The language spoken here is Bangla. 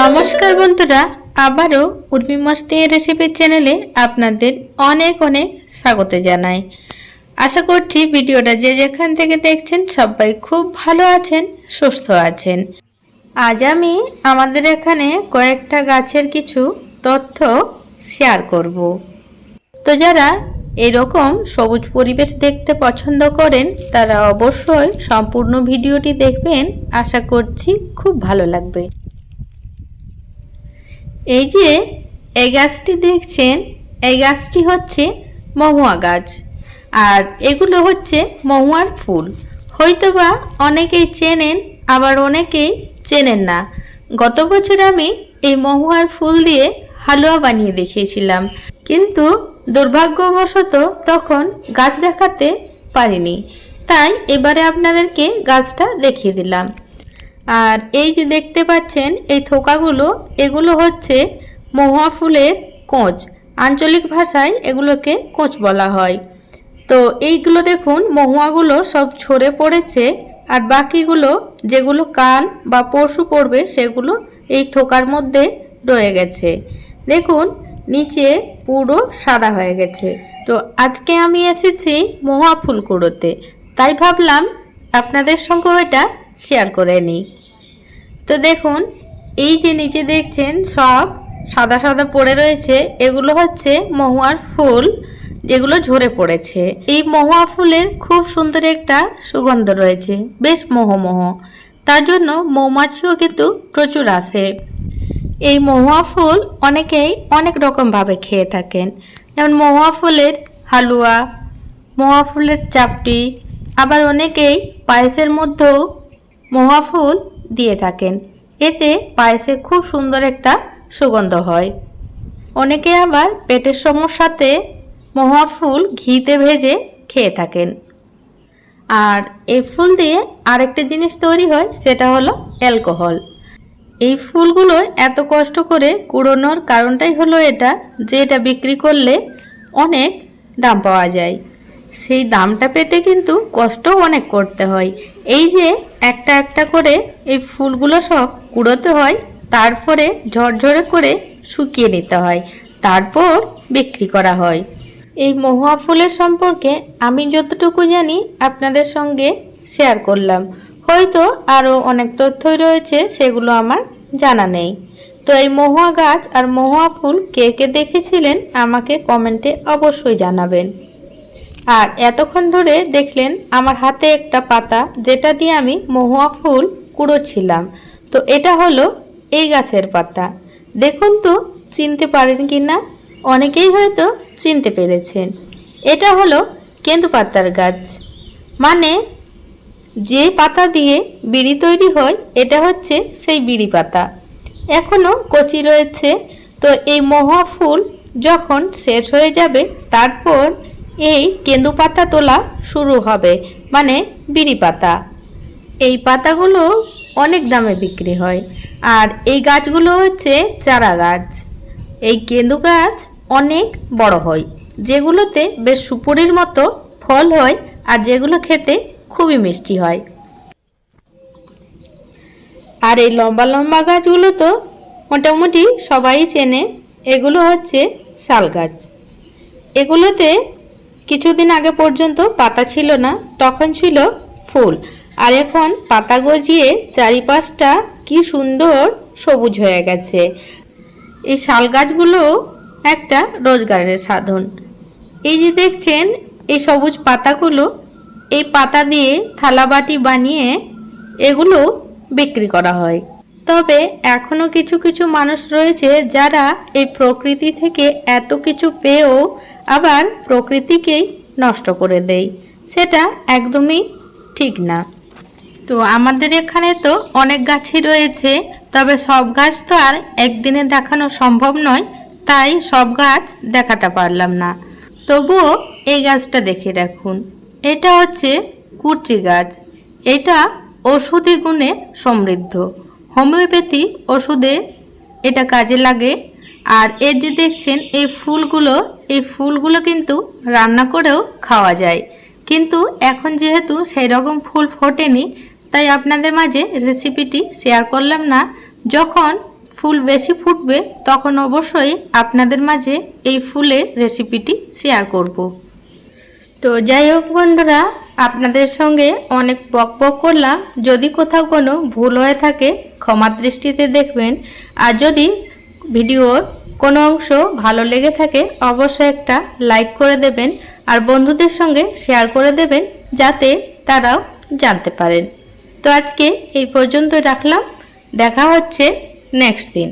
নমস্কার বন্ধুরা, আবারও উর্মি মস্তি রেসিপির চ্যানেলে আপনাদের অনেক অনেক স্বাগত জানাই। আশা করছি ভিডিওটা যে যেখান থেকে দেখছেন সবাই খুব ভালো আছেন, সুস্থ আছেন। আজ আমি আমাদের এখানে কয়েকটা গাছের কিছু তথ্য শেয়ার করব। তো যারা এরকম সবুজ পরিবেশ দেখতে পছন্দ করেন, তারা অবশ্যই সম্পূর্ণ ভিডিওটি দেখবেন। আশা করছি খুব ভালো লাগবে। এই যে, এই গাছটি দেখছেন, এই গাছটি হচ্ছে মহুয়া গাছ। আর এগুলো হচ্ছে মহুয়ার ফুল। হয়তোবা অনেকেই চেনেন, আবার অনেকেই চেনেন না। গত বছর আমি এই মহুয়ার ফুল দিয়ে হালুয়া বানিয়ে দেখিয়েছিলাম। কিন্তু দুর্ভাগ্যবশত তখন গাছ দেখাতে পারিনি। তাই এবারে আপনাদেরকে গাছটা দেখিয়ে দিলাম। আর এই যে দেখতে পাচ্ছেন, এই থোকাগুলো, এগুলো হচ্ছে মহুয়া ফুলের কোঁচ। আঞ্চলিক ভাষায় এগুলোকে কোঁচ বলা হয়। তো এইগুলো দেখুন, মহুয়াগুলো সব ছড়ে পড়েছে, আর বাকিগুলো যেগুলো কাল বা পরশু পড়বে, সেগুলো এই থোকার মধ্যে রয়ে গেছে। দেখুন, নিচে পুরো সাদা হয়ে গেছে। তো আজকে আমি এসেছি মহুয়া ফুল কুড়োতে তাই ভাবলাম আপনাদের সঙ্গে এটা শেয়ার করে নিই। তো দেখুন, এই যে নিচে দেখছেন সব সাদা সাদা পড়ে রয়েছে, এগুলো হচ্ছে মহুয়ার ফুল যেগুলো ঝরে পড়েছে। এই মহুয়া ফুলের খুব সুন্দর একটা সুগন্ধ রয়েছে, বেশ মোহমোহ। তার জন্য মৌমাছিও কিন্তু প্রচুর আসে। এই মহুয়া ফুল অনেকেই অনেক রকমভাবে খেয়ে থাকেন। যেমন মহুয়া ফুলের হালুয়া, মহুয়া ফুলের চাপটি, আবার অনেকেই পায়েসের মধ্যেও মহুয়া ফুল দিয়ে থাকেন। এতে পায়েসে খুব সুন্দর একটা সুগন্ধ হয়। অনেকে আবার পেটের সমস্যাতে মহুয়া ফুল ঘিতে ভেজে খেয়ে থাকেন। আর এই ফুল দিয়ে আরেকটা জিনিস তৈরি হয়, সেটা হলো অ্যালকোহল। এই ফুলগুলো এত কষ্ট করে কুড়োনোর কারণটাই হলো এটা যে এটা বিক্রি করলে অনেক দাম পাওয়া যায়। সেই দামটা পেতে কিন্তু কষ্ট অনেক করতে হয়। এই যে একটা একটা করে এই ফুলগুলো সব কুড়োতে হয়, তারপরে ঝরঝরে করে শুকিয়ে নিতে হয়, তারপর বিক্রি করা হয়। এই মহুয়া ফুলের সম্পর্কে আমি যতটুকু জানি আপনাদের সঙ্গে শেয়ার করলাম। হয়তো আরও অনেক তথ্যই রয়েছে, সেগুলো আমার জানা নেই। তো এই মহুয়া গাছ আর মহুয়া ফুল কে কে দেখেছিলেন আমাকে কমেন্টে অবশ্যই জানাবেন। আর এতক্ষণ ধরে দেখলেন আমার হাতে একটা পাতা যেটা দিয়ে আমি মহুয়া ফুল কুড়োচ্ছিলাম। তো এটা হলো এই গাছের পাতা। দেখুন তো, চিনতে পারেন কি না? অনেকেই হয়তো চিনতে পেরেছেন। এটা হলো কেন্দু পাতার গাছ। মানে যে পাতা দিয়ে বিড়ি তৈরি হয়, এটা হচ্ছে সেই বিড়ি পাতা। এখনও কচি রয়েছে। তো এই মহুয়া ফুল যখন শেষ হয়ে যাবে, তারপর এই কেন্দু পাতা তোলা শুরু হবে মানে বিড়ি পাতা। এই পাতাগুলো অনেক দামে বিক্রি হয়, আর এই গাছগুলো হচ্ছে চারা গাছ। এই কেন্দু গাছ অনেক বড় হয়, যেগুলোতে বেশ সুপুরির মতো ফল হয় আর যেগুলো খেতে খুবই মিষ্টি হয়। আর এই লম্বা লম্বা গাছগুলো তো মোটামুটি সবাই চেনে, এগুলো হচ্ছে শাল গাছ। এগুলোতে কিছুদিন আগে পর্যন্ত পাতা ছিল না, তখন ছিল ফুল। আর এখন পাতা গজিয়ে চারিপাশটা কি সুন্দর সবুজ হয়ে গেছে। এই শাল গাছগুলো একটা রোজগারের সাধন। এই যে দেখছেন, এই সবুজ পাতাগুলো, এই পাতা দিয়ে থালাবাটি বানিয়ে এগুলো বিক্রি করা হয়। তবে এখনও কিছু কিছু মানুষ রয়েছে যারা এই প্রকৃতি থেকে এত কিছু পেয়েও আবার প্রকৃতিকেই নষ্ট করে দেয় সেটা একদমই ঠিক না। তো আমাদের এখানে তো অনেক গাছই রয়েছে, তবে সব গাছ তো আর একদিনে দেখানো সম্ভব নয়, তাই সব গাছ দেখাতে পারলাম না। তবুও এই গাছটা দেখে রাখুন। এটা হচ্ছে কুচি গাছ। এটা ওষুধি গুণে সমৃদ্ধ। হোমিওপ্যাথি ওষুধে এটা কাজে লাগে আর এর যে দেখছেন, এই ফুলগুলো এই ফুলগুলো কিন্তু রান্না করেও খাওয়া যায়। কিন্তু এখন যেহেতু সেই রকম ফুল ফোটেনি, তাই আপনাদের মাঝে রেসিপিটি শেয়ার করলাম না। যখন ফুল বেশি ফুটবে, তখন অবশ্যই আপনাদের মাঝে এই ফুলের রেসিপিটি শেয়ার করব। তো যাই হোক বন্ধুরা, আপনাদের সঙ্গে অনেক বক বক করলাম। যদি কোথাও কোনো ভুল হয়ে থাকে ক্ষমার দৃষ্টিতে দেখবেন। আর যদি ভিডিওর কোনো অংশ ভালো লেগে থাকে, অবশ্যই একটা লাইক করে দেবেন আর বন্ধুদের সঙ্গে শেয়ার করে দেবেন যাতে তারাও জানতে পারেন। তো আজকে এই পর্যন্ত রাখলাম। দেখা হচ্ছে নেক্সট দিন।